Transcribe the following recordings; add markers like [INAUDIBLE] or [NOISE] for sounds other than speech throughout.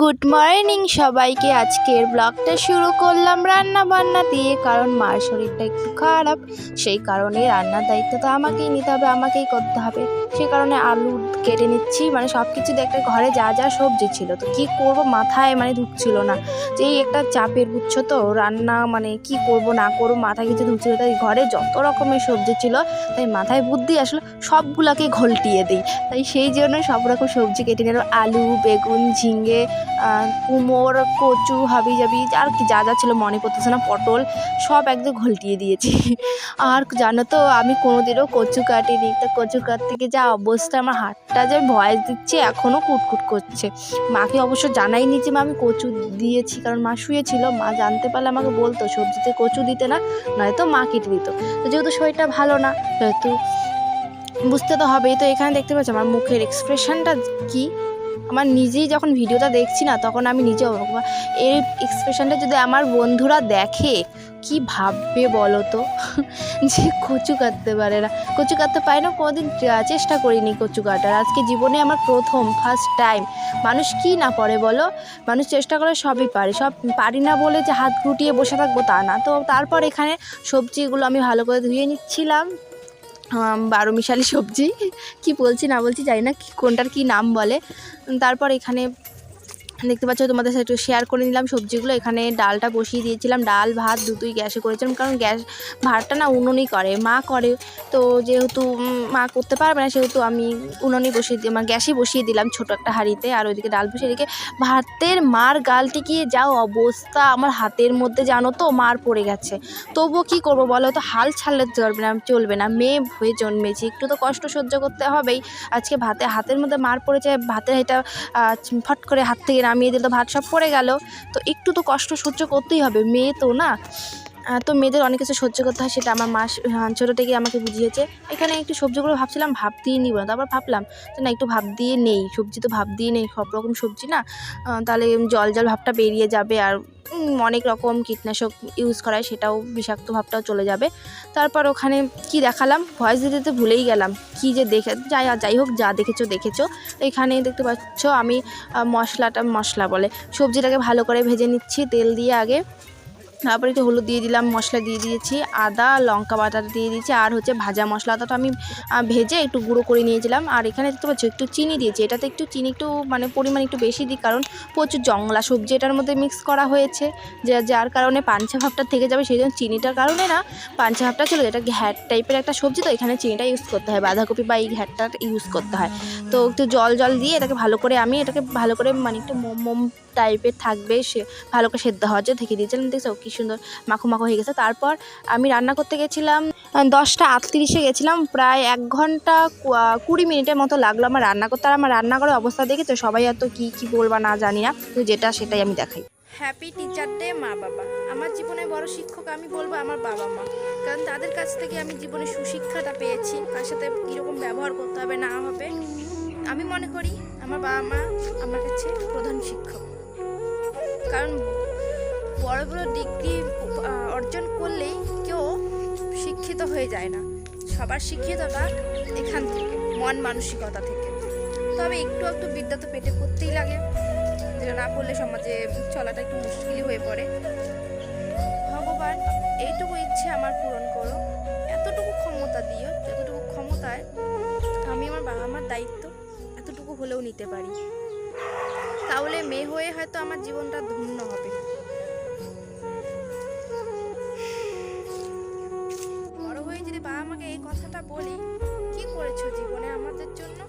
Good morning সবাইকে। আজকের ব্লগটা শুরু করলাম রান্না বান্না দিয়ে, কারণ মার শরীরটা একটু খারাপ। সেই কারণে রান্নার দায়িত্ব তো আমাকেই নিতে হবে, আমাকেই করতে হবে। সেই কারণে আলু কেটে নিচ্ছি মানে সব কিছু দেখতে ঘরে যা যা সবজি ছিল। তো কি করব? মাথায় মানে ঢুকছিল না। যে একটা চাপের বুঝছ তো, রান্না মানে কি করব, না করব, মাথায় কিছু ঢুকছিল। তাই ঘরে যত রকমের সবজি ছিল, তাই মাথায় বুদ্ধি আসলো, সবগুলাকে ঘোলটিয়ে দিই। তাই সেই জন্য সব রকম সবজি কেটে নিলাম। আলু, বেগুন, ঝিঙে কুমড়ো কচু, হাবি জাবি, আর কি যা যা ছিল মনে করতেছে না, পটল, সব একদম ঘলটিয়ে দিয়েছি। আর জানো তো, আমি কোনোদিনও কচু কাটিনি। তা কচু গিয়ে যা অবস্থা, আমার হাতটা যে ভয়েস দিচ্ছে, এখনও কুটকুট করছে। মাকে অবশ্য জানাইনি যে, মা, আমি কচু দিয়েছি, কারণ মা শুয়েছিল। মা জানতে পারলে আমাকে বলতো, সবজিতে কচু দিতে না, নয়তো মা কেটে দিত। তো যেহেতু শরীরটা ভালো না সেহেতু বুঝতে তো হবেই। তো এখানে দেখতে পাচ্ছি, আমার মুখের এক্সপ্রেশনটা কি? আমার নিজেই যখন ভিডিওটা দেখছি না, তখন আমি নিজে। এই এক্সপ্রেশনটা যদি আমার বন্ধুরা দেখে, কি ভাববে বলো তো? [LAUGHS] যে কচু কাটতে পারে না। কচু কাটতে পারে না, কোনোদিন চেষ্টা করিনি কচু কাটার। আজকে জীবনে আমার প্রথম ফার্স্ট টাইম মানুষ কি না পারে বলো? মানুষ চেষ্টা করে সবই পারে। সব পারি না বলে যে হাত গুটিয়ে বসে থাকব তা না। তো তারপর এখানে সবজিগুলো আমি ভালো করে ধুয়ে নিচ্ছিলাম। বারো মিশালি সবজি। কি বলছি না বলছি জানি না কোনটার কি নাম বলে। তারপর এখানে দেখতে পাচ্ছ, তোমাদের সাথে একটু শেয়ার করে নিলাম সবজিগুলো। এখানে ডালটা বসিয়ে দিয়েছিলাম। ডাল, ভাত দুটোই গ্যাসে করেছিলাম, কারণ গ্যাস, ভাতটা না উনুনই করে, মা করে। তো যেহেতু মা করতে পারবে না, সেহেতু আমি উনুনই বসিয়ে দিই আমার গ্যাসেই বসিয়ে দিলাম ছোটো একটা হাঁড়িতে। আর ওইদিকে ডাল বসিয়ে এদিকে ভাতের মার গালটি গিয়ে যা অবস্থা আমার হাতের মধ্যে, জানো তো, মার পড়ে গেছে। তবুও কী করব বলো তো, হাল ছাড়লে চলবে না চলবে না। মেয়ে হয়ে জন্মেছি, একটু তো কষ্ট সহ্য করতে হবেই। আজকে ভাতে, হাতের মধ্যে মার পড়েছে, ভাতের এটা ফট করে হাত থেকে নামিয়ে দিলে তো ভাত সব পড়ে গেল। তো একটু তো কষ্ট সহ্য করতেই হবে। মেয়ে তো না তো মেয়েদের অনেক কিছু সহ্য করতে হয় সেটা আমার মা আহ, ছোটো থেকে আমাকে বুঝিয়েছে। এখানে একটু সবজিগুলো ভাবছিলাম ভাব দিয়ে নিব না তারপর ভাবলাম যে না একটু ভাব দিয়ে নেই সবজি তো ভাব দিয়ে নেই সব রকম সবজি না? তাহলে জল জল ভাবটা বেরিয়ে যাবে আর অনেক রকম কীটনাশক ইউজ করায় সেটাও বিষাক্ত ভাবটাও চলে যাবে। তারপর ওখানে কি দেখালাম? ভয়েস দিতে দিতে ভুলেই গেলাম। কি যে দেখে যাই যাই হোক যা দেখেছ দেখেছ। এখানে দেখতে পাচ্ছ আমি মশলাটা মশলা বলে সবজিটাকে ভালো করে ভেজে নিচ্ছি তেল দিয়ে আগে। তারপরে একটু হলুদ দিয়ে দিলাম, মশলা দিয়ে দিয়েছি, আদা, লঙ্কা বাটা দিয়ে দিয়েছি, আর হচ্ছে ভাজা মশলাটা তো আমি ভেজে একটু গুঁড়ো করে নিয়েছিলাম, আর এখানে দেখতে পাচ্ছ একটু চিনি দিয়েছি, এটাতে একটু চিনি একটু মানে পরিমাণ একটু বেশি দিই, কারণ প্রচুর জংলা সবজি এটার মধ্যে মিক্স করা হয়েছে, যে, যার কারণে পাঞ্চা ভাবটা থেকে যাবে, সেই জন্য চিনিটার কারণে না পাঞ্চা ভাবটা চলে যায় এটা ঘ্যাট টাইপের একটা সবজি, তো এখানে চিনিটা ইউজ করতে হয়, বাঁধাকপি বা এই ঘ্যাটটা ইউজ করতে হয়, তো একটু জল জল দিয়ে এটাকে ভালো করে আমি এটাকে ভালো করে মানে একটু মোম মোম টাইপের থাকবে, সে, ভালো করে সেদ্ধ হওয়ার জন্য থেকে দিয়েছিলাম, দেখছ কি সুন্দর মাখো মাখো হয়ে গেছে। তারপর আমি রান্না করতে গেছিলাম দশটা আটত্রিশে গেছিলাম, প্রায় এক ঘণ্টা কুড়ি মিনিটের মতো লাগল আমার রান্না করতে। আর আমার রান্নাঘরের অবস্থা দেখে তো সবাই এত কী কী বলবা না জানি না। তো যেটা সেটাই আমি দেখাই। হ্যাপি টিচার ডে মা বাবা। আমার জীবনে বড় শিক্ষক আমি বলব আমার বাবা মা। কারণ তাদের কাছ থেকে আমি জীবনে সুশিক্ষাটা পেয়েছি। কার সাথে কীরকম ব্যবহার করতে হবে, না হবে, আমি মনে করি আমার বাবা মা আমার কাছে প্রধান শিক্ষক। কারণ বড় বড় ডিগ্রি অর্জন করলেই কেউ শিক্ষিত হয়ে যায় না। সবার শিক্ষিততা এখান থেকে, মন মানসিকতা থেকে। তবে একটু একটু বিদ্যা তো পেটে করতেই লাগে। যেটা না করলে সমাজে চলাটা একটু মুশকিলই হয়ে পড়ে। ভগবান এইটুকু ইচ্ছে আমার পূরণ করো এতটুকু ক্ষমতা দিও, যতটুকু ক্ষমতায় আমি আমার বাবা মার দায়িত্ব, এতটুকু হলেও নিতে পারি। তাহলে মেয়ে হয়ে হয়তো আমার জীবনটা ধন্য হবে। যদি এই কথাটা বলি? কি করেছ জীবনে আমাদের জন্য?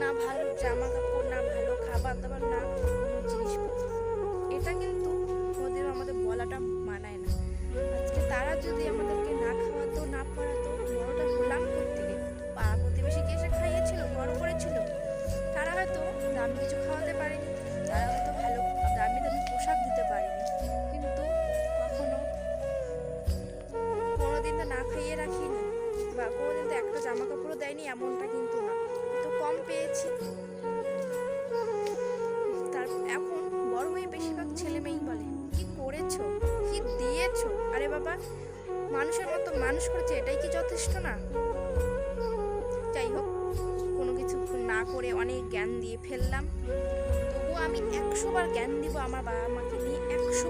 না ভালো জামা কাপড় না ভালো খাবার দাবার না কোনো জিনিসপত্র। এটা কিন্তু ওদের আমাদের বলাটা মানায় না। আজকে তারা যদি আমাদেরকে না খাওয়াতো, না পড়াতো, বড়টা হলাম থেকে পাড়া প্রতিবেশী কে এসে খাইয়েছিল, বড় করেছিল? তারা হয়তো দামি কিছু খাওয়াতে পারেনি, তারা হয়তো ভালো দামি দামি পোশাক দিতে পারেনি। কিন্তু কখনো কোনোদিন তো না খাইয়ে জামা কাপড়ও দেয়নি, এমনটা কিন্তু না। তো কম পেয়েছি। তার এখন বড় হয়ে বেশিরভাগ ছেলে মেয়েই বলে, কি করেছ? কি দিয়েছ? আরে বাবা, মানুষের মতো মানুষ করেছে, এটাই কি যথেষ্ট না? যাই হোক, কোনো কিছু না করে অনেক জ্ঞান দিয়ে ফেললাম। তবুও আমি একশো বার জ্ঞান দিব আমার বাবা মাকে নিয়ে, একশো